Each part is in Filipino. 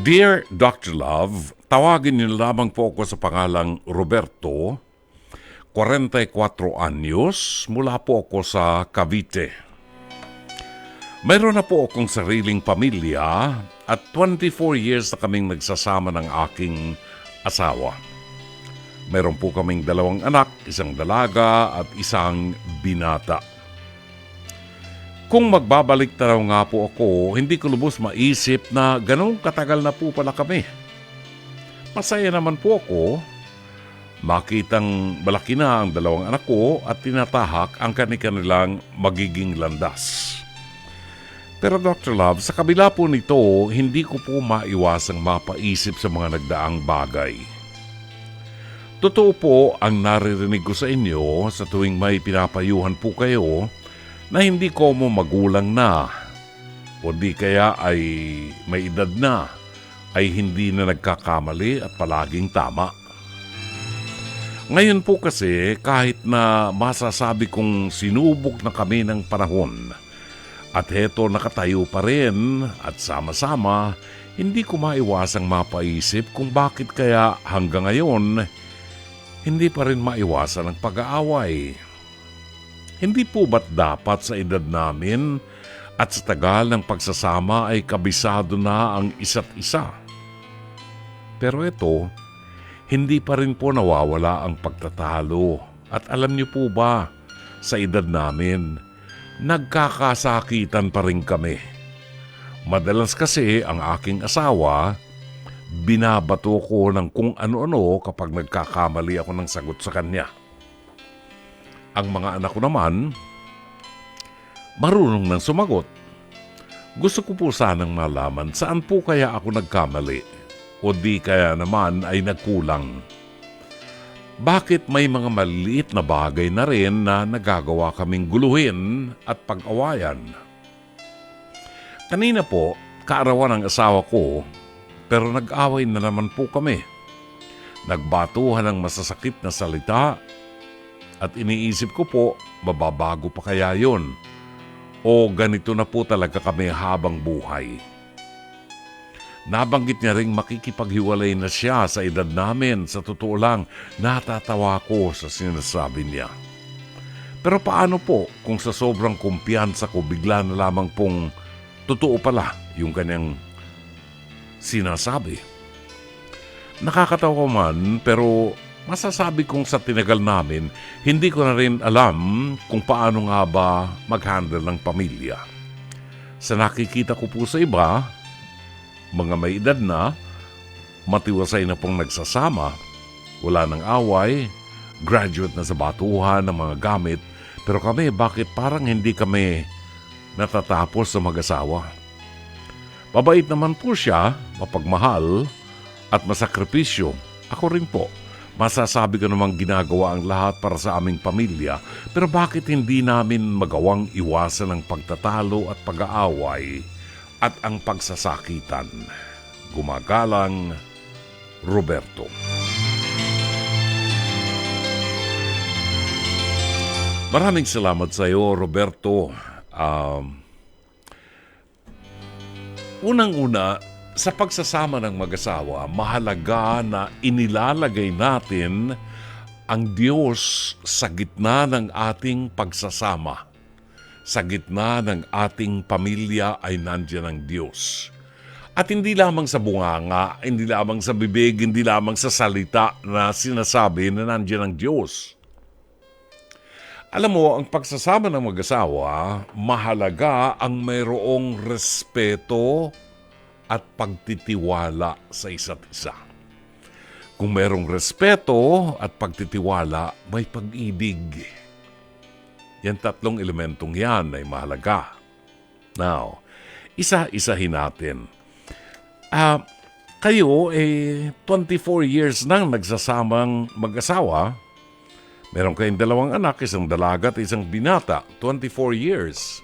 Dear Dr. Love, tawagin niyo lamang po ako sa pangalang Roberto, 44 anyos, mula po ako sa Cavite. Mayroon na po akong sariling pamilya at 24 years na kaming nagsasama ng aking asawa. Mayroon po kaming dalawang anak, isang dalaga at isang binata. Kung magbabalik na raw nga po ako, hindi ko lubos maisip na ganong katagal na po pala kami. Masaya naman po ako. Makitang malaki na ang dalawang anak ko at tinatahak ang kanilang magiging landas. Pero Dr. Love, sa kabila po nito, hindi ko po maiwasang mapaisip sa mga nagdaang bagay. Totoo po ang naririnig ko sa inyo sa tuwing may pinapayuhan po kayo na hindi ko mo magulang na o di kaya ay may edad na ay hindi na nagkakamali at palaging tama. Ngayon po kasi kahit na masasabi kong sinubok na kami ng panahon at heto nakatayo pa rin at sama-sama, hindi ko maiwasang mapaisip kung bakit kaya hanggang ngayon hindi pa rin maiwasan ang pag-aaway. Hindi po ba't dapat sa edad namin at sa tagal ng pagsasama ay kabisado na ang isa't isa? Pero ito, hindi pa rin po nawawala ang pagtatalo. At alam niyo po ba, sa edad namin, nagkakasakitan pa rin kami. Madalas kasi ang aking asawa, binabato ko ng kung ano-ano kapag nagkakamali ako ng sagot sa kanya. Ang mga anak ko naman, marunong nang sumagot. Gusto ko po sanang malaman saan po kaya ako nagkamali o di kaya naman ay nagkulang. Bakit may mga maliliit na bagay na rin na nagagawa kaming guluhin at pag-awayan? Kanina po, kaarawan ng asawa ko, pero nag-away na naman po kami. Nagbatuhan ng masasakit na salita at iniisip ko po, mababago pa kaya yon? O ganito na po talaga kami habang buhay? Nabanggit niya ring makikipaghiwalay na siya sa edad namin. Sa totoo lang, natatawa ko sa sinasabi niya. Pero paano po kung sa sobrang kumpiyansa ko bigla na lamang pong totoo pala yung kanyang sinasabi? Nakakatawa man pero masasabi kong sa tinagal namin, hindi ko na rin alam kung paano nga ba mag-handle ng pamilya. Sa nakikita ko po sa iba, mga may edad na, matiwasay na pong nagsasama, wala ng away, graduate na sa batuhan ng mga gamit, pero kami bakit parang hindi kami natatapos sa mag-asawa? Mabait naman po siya, mapagmahal, at masakripisyo. Ako rin po. Masasabi ko namang ginagawa ang lahat para sa aming pamilya, pero bakit hindi namin magawang iwasan ang pagtatalo at pag-aaway at ang pagsasakitan? Gumagalang Roberto. Maraming salamat sa iyo, Roberto. Um, Unang-una, sa pagsasama ng mag-asawa, mahalaga na inilalagay natin ang Diyos sa gitna ng ating pagsasama. Sa gitna ng ating pamilya ay nandiyan ang Diyos. At hindi lamang sa bunganga, hindi lamang sa bibig, hindi lamang sa salita na sinasabi na nandiyan ang Diyos. Alam mo, ang pagsasama ng mag-asawa, mahalaga ang mayroong respeto at pagtitiwala sa isa't isa. Kung mayroong respeto at pagtitiwala, may pag-ibig. Yan tatlong elementong yan ay mahalaga. Now, isa-isahin natin. Uh, kayo eh 24 years nang nagsasamang mag-asawa Meron kayong dalawang anak, isang dalaga at isang binata, 24 years.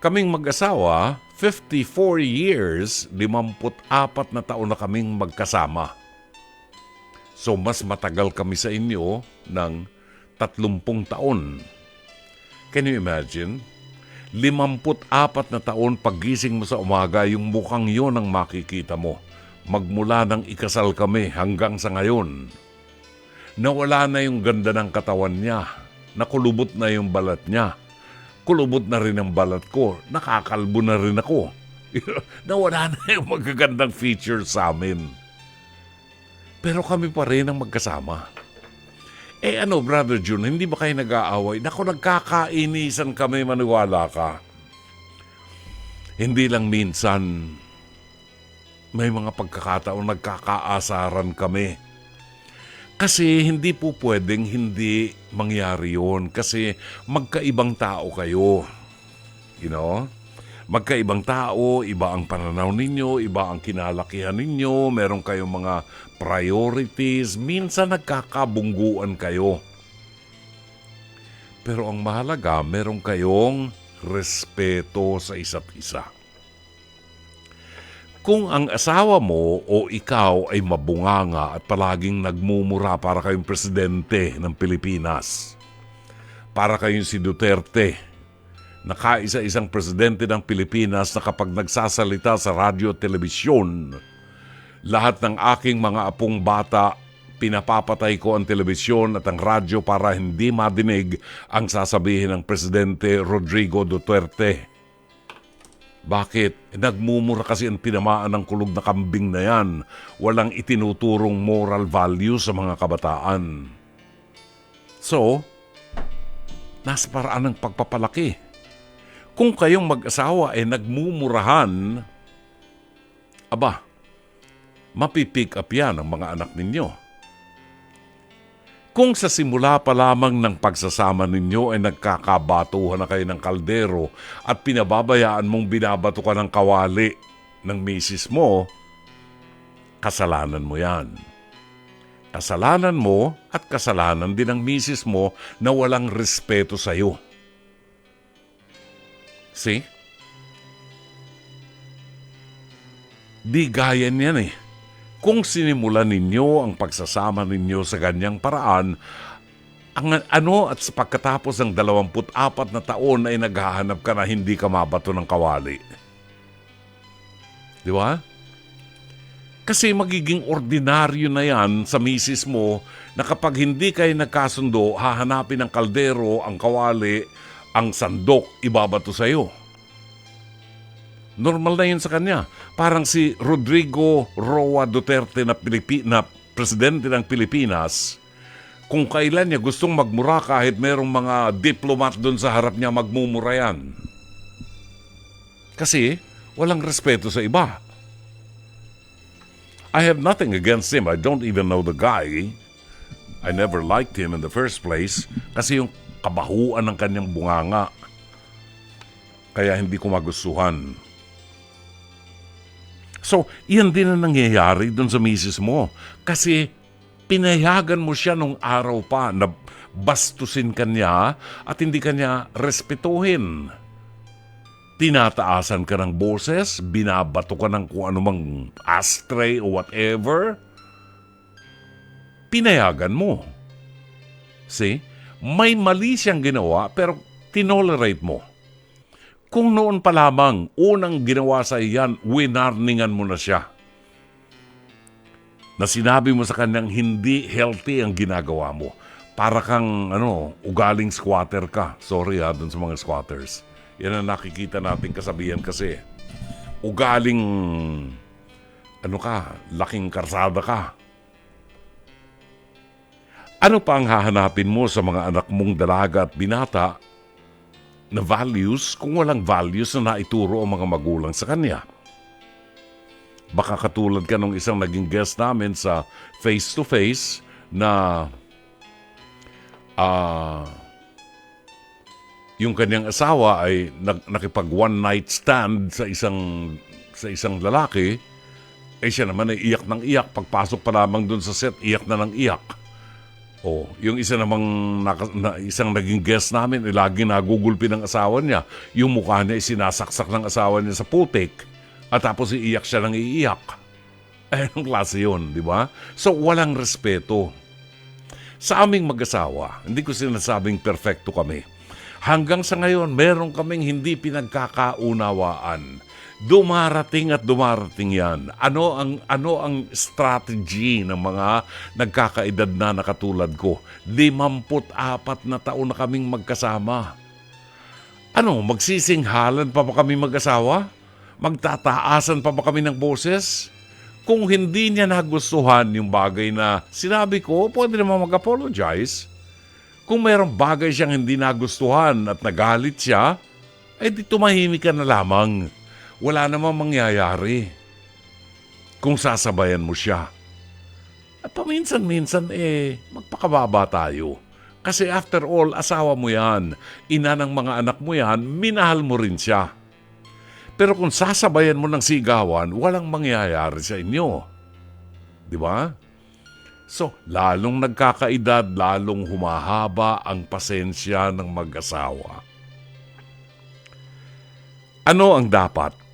Kaming mag-asawa, 54 years, 54 na taon na kaming magkasama. So mas matagal kami sa inyo ng 30 taon. Can you imagine? limamput apat na taon paggising mo sa umaga, yung mukhang yon ang makikita mo. Magmula nang ikasal kami hanggang sa ngayon. Nawala na yung ganda ng katawan niya. Nakulubot na yung balat niya. Kulubot na rin ang balat ko. Nakakalbo na rin ako. Nawala na yung magagandang features sa amin. Pero kami pa rin ang magkasama. Eh ano, Brother June, hindi ba kayo nag-aaway? Naku, nagkakainisan kami, maniwala ka. Hindi lang minsan, may mga pagkakataon nagkakaasaran kami. Kasi hindi po pwedeng hindi mangyari yun. Kasi magkaibang tao kayo. You know? Magkaibang tao, iba ang pananaw ninyo, iba ang kinalakihan ninyo, meron kayong mga priorities, minsan nagkakabungguan kayo. Pero ang mahalaga, meron kayong respeto sa isa't isa. Kung ang asawa mo o ikaw ay mabunganga at palaging nagmumura para kayong presidente ng Pilipinas, para kayong si Duterte, nakaisa-isang presidente ng Pilipinas na kapag nagsasalita sa radyo at telebisyon, lahat ng aking mga apong bata, pinapapatay ko ang telebisyon at ang radyo para hindi madinig ang sasabihin ng Presidente Rodrigo Duterte. Bakit? Nagmumura kasi ang tinamaan ng kulog na kambing na yan. Walang itinuturong moral value sa mga kabataan. So, nasa paraan ng pagpapalaki. Kung kayong mag-asawa ay nagmumurahan, aba, mapipick up yan ang mga anak ninyo. Kung sa simula pa lamang ng pagsasama ninyo ay nagkakabatuhan na kayo ng kaldero at pinababayaan mong binabato ka ng kawali ng misis mo, kasalanan mo yan. Kasalanan mo at kasalanan din ng misis mo na walang respeto sa iyo. See? Di gaya niyan eh. Kung sinimulan ninyo ang pagsasama ninyo sa ganyang paraan, ang ano at sa pagkatapos ng 24 na taon ay naghahanap ka na hindi ka mabato ng kawali. Di ba? Kasi magiging ordinaryo na yan sa misis mo na kapag hindi kayo nagkasundo, hahanapin ng kaldero, ang kawali, ang sandok, ibabato sa iyo. Normal na yun sa kanya. Parang si Rodrigo Roa Duterte na, Pilipi, na presidente ng Pilipinas, kung kailan niya gustong magmura kahit merong mga diplomat doon sa harap niya magmumura yan. Kasi walang respeto sa iba. I have nothing against him. I don't even know the guy. I never liked him in the first place kasi yung kabahuan ng kanyang bunganga. Kaya hindi ko magustuhan. So, iyan din ang nangyayari doon sa misis mo. Kasi pinayagan mo siya nung araw pa na bastusin kanya at hindi kanya respetuhin. Tinataasan ka ng boses, binabato ka ng kung anumang ashtray o whatever. Pinayagan mo. See? May mali siyang ginawa pero tinolerate mo. Kung noon pa lamang, unang ginawa sa iyan, winarningan mo na siya. Na sinabi mo sa kanyang hindi healthy ang ginagawa mo. Para kang, ano, ugaling squatter ka. Sorry ha, dun sa mga squatters. Yan ang nakikita nating kasabihan kasi. Ugaling, ano ka, laking karsada ka. Ano pa ang hahanapin mo sa mga anak mong dalaga at binata na values kung walang values na naituro ang mga magulang sa kanya. Baka katulad ka nung isang naging guest namin sa face-to-face na ah yung kanyang asawa ay nag, nakipag one night stand sa isang sa isang lalaki eh siya naman ay iyak ng iyak pagpasok pa lamang doon sa set iyak na ng iyak Oh, yung isa namang naka, na, isang naging guest namin, eh, lagi nagugulpi ng asawa niya. Yung mukha niya sinasaksak ng asawa niya sa putik at tapos iiyak siya ng iiyak. Eh, anong klase yun, di ba? So, walang respeto. Sa aming mag-asawa, hindi ko sinasabing perfecto kami. Hanggang sa ngayon, meron kaming hindi pinagkakaunawaan. Dumarating at dumarating yan. Ano ang ano ang strategy ng mga nagkakaedad na nakatulad ko? 54 na taon na kaming magkasama. Ano, magsisinghalan pa ba kami mag-asawa? Magtataasan pa ba kami ng boses? Kung hindi niya nagustuhan yung bagay na sinabi ko, pwede naman mag-apologize. Kung mayroong bagay siyang hindi nagustuhan at nagalit siya, eh di tumahimik ka na lamang. Wala namang mangyayari. Kung sasabayan mo siya. At paminsan-minsan eh, magpakababa tayo. Kasi after all, asawa mo yan. Ina ng mga anak mo yan, minahal mo rin siya. Pero kung sasabayan mo ng sigawan, walang mangyayari sa inyo. Di ba? So, lalong nagkakaedad, lalong humahaba ang pasensya ng mag-asawa. Ano ang dapat?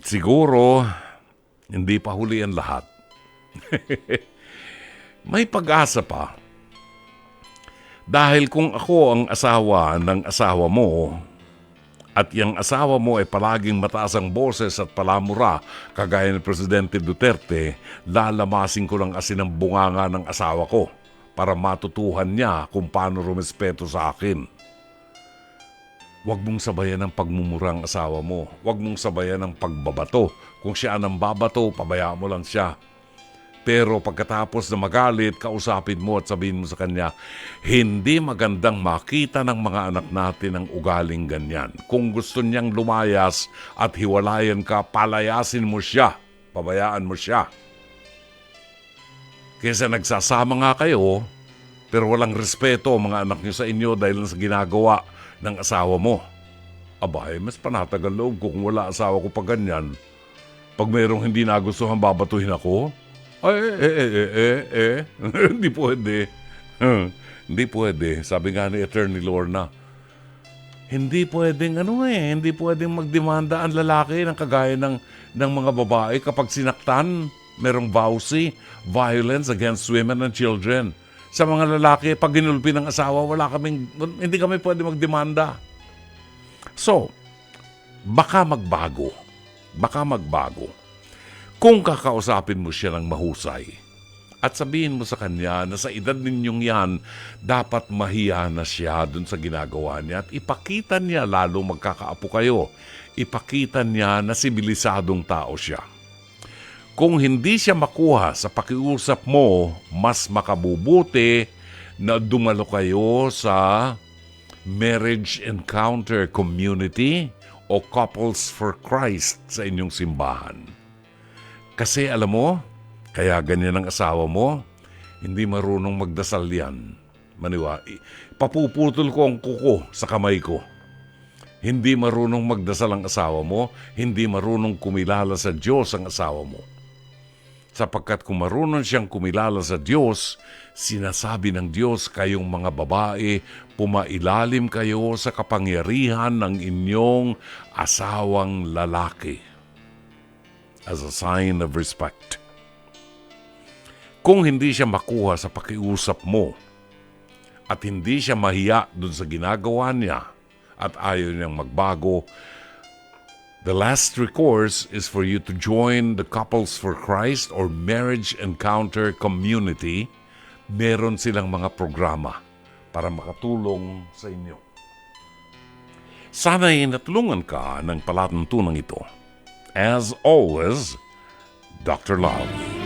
Siguro, hindi pa huli ang lahat. May pag-asa pa. Dahil kung ako ang asawa ng asawa mo, at yung asawa mo ay palaging mataas ang boses at palamura, kagaya ni Presidente Duterte, lalamasin ko lang asin ang bunganga ng asawa ko para matutuhan niya kung paano rumespeto sa akin. Huwag mong sabayan ang pagmumurang asawa mo. Huwag mong sabayan ang pagbabato. Kung siya ang babato, pabayaan mo lang siya. Pero pagkatapos na magalit, kausapin mo at sabihin mo sa kanya, hindi magandang makita ng mga anak natin ang ugaling ganyan. Kung gusto niyang lumayas at hiwalayan ka, palayasin mo siya. Pabayaan mo siya. Kesa nagsasama nga kayo, pero walang respeto ang mga anak niyo sa inyo dahil sa ginagawa ng asawa mo. Abay, mas panatagal loob ko kung wala asawa ko pa ganyan. Pag mayroong hindi nagustuhan, babatuhin ako. Ay, eh, eh, eh, eh, eh, eh. hindi pwede. hindi pwede. Sabi nga ni Attorney Lorna, hindi pwedeng ano eh, hindi pwedeng magdemanda ang lalaki ng kagaya ng, ng mga babae kapag sinaktan, merong vowsy, violence against women and children. Sa mga lalaki, pag ginulpi ng asawa, wala kaming, hindi kami pwede magdemanda. So, baka magbago. Baka magbago. Kung kakausapin mo siya ng mahusay at sabihin mo sa kanya na sa edad ninyong yan, dapat mahiya na siya dun sa ginagawa niya at ipakita niya lalo magkakaapo kayo. Ipakita niya na sibilisadong tao siya. Kung hindi siya makuha sa pakiusap mo, mas makabubuti na dumalo kayo sa Marriage Encounter Community o Couples for Christ sa inyong simbahan. Kasi alam mo, kaya ganyan ang asawa mo, hindi marunong magdasal yan. Maniwa, papuputol ko ang kuko sa kamay ko. Hindi marunong magdasal ang asawa mo, hindi marunong kumilala sa Diyos ang asawa mo. Sapagkat kung marunong siyang kumilala sa Diyos, sinasabi ng Diyos kayong mga babae, pumailalim kayo sa kapangyarihan ng inyong asawang lalaki as a sign of respect. Kung hindi siya makuha sa pakiusap mo at hindi siya mahiya dun sa ginagawa niya at ayaw niyang magbago, the last recourse is for you to join the Couples for Christ or Marriage Encounter Community. Meron silang mga programa para makatulong sa inyo. Sana'y natulungan ka ng palatuntunan ito. As always, Dr. Love.